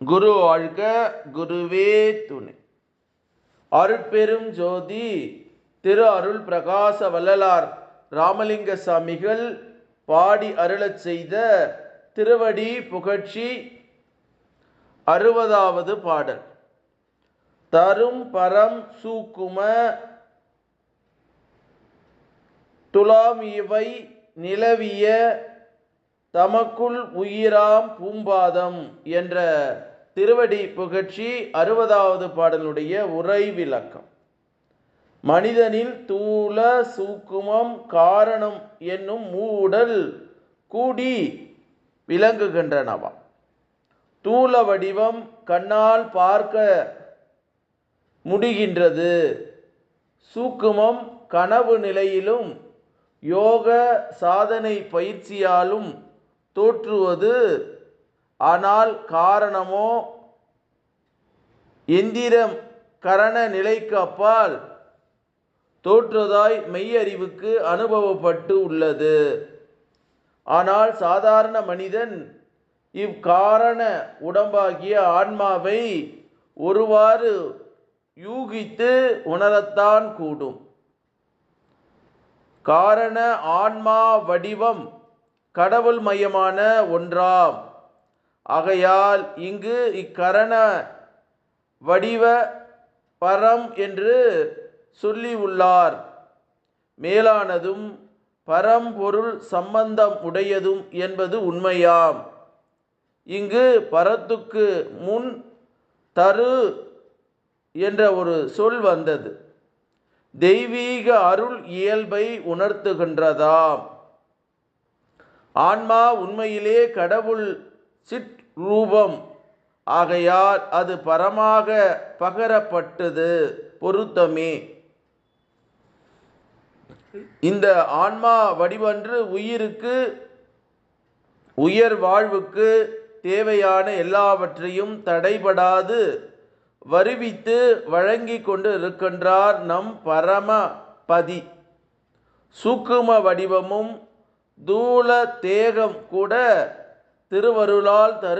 குரு வாழ்க குருவே துணை. அருட்பெரும் ஜோதி திரு அருள் பிரகாச வள்ளலார் ராமலிங்க சாமிகள் பாடி அருளச் செய்த திருவடி புகழ்ச்சி அறுபதாவது பாடல். தரும் பரம் சூக்கும துலாம் இவை நிலவிய தமக்குள் உயிராம் பூம்பாதம் என்ற திருவடி புகழ்ச்சி அறுபதாவது பாடலுடைய உரை விளக்கம். மனிதனில் தூல சூக்குமம் காரணம் என்னும் மூடல் கூடி விளங்குகின்றனவா. தூல வடிவம் கண்ணால் பார்க்க முடிகின்றது. சூக்குமம் கனவு நிலையிலும் யோக சாதனை பயிற்சியாலும் தோற்றுவது ஆனால் காரணமோ? எந்திரம் கரண நிலைக்கு அப்பால் தோற்றுவதாய் மெய்யறிவுக்கு அனுபவப்பட்டு உள்ளது. ஆனால் சாதாரண மனிதன் இவ்காரண உடம்பாகிய ஆன்மாவை ஒருவாறு யூகித்து உணரத்தான் கூடும். காரண ஆன்மா வடிவம் கடவுள் மயமான ஒன்றாம். ஆகையால் இங்கு இக்கரண வடிவ பரம் என்று சொல்லி உள்ளார். மேலானதும் பரம்பொருள் சம்பந்தம் உடையதும் என்பது உண்மையாம். இங்கு பரத்துக்கு முன் தரு என்ற ஒரு சொல் வந்தது. தெய்வீக அருள் இயல்பை உணர்த்துகின்றதாம். ஆன்மா உண்மையிலே கடவுள் சிற்றூபம். ஆகையால் அது பரமாக பகரப்பட்டது. பொருத்தமே. இந்த ஆன்மா வடிவன்று உயிருக்கு உயர் வாழ்வுக்கு தேவையான எல்லாவற்றையும் தடைபடாது. வருவித்து வழங்கி கொண்டு இருக்கின்றார் நம் பரம பதி. சூக்கும வடிவமும் தூல தேகம் கூட திருவருளால் தரு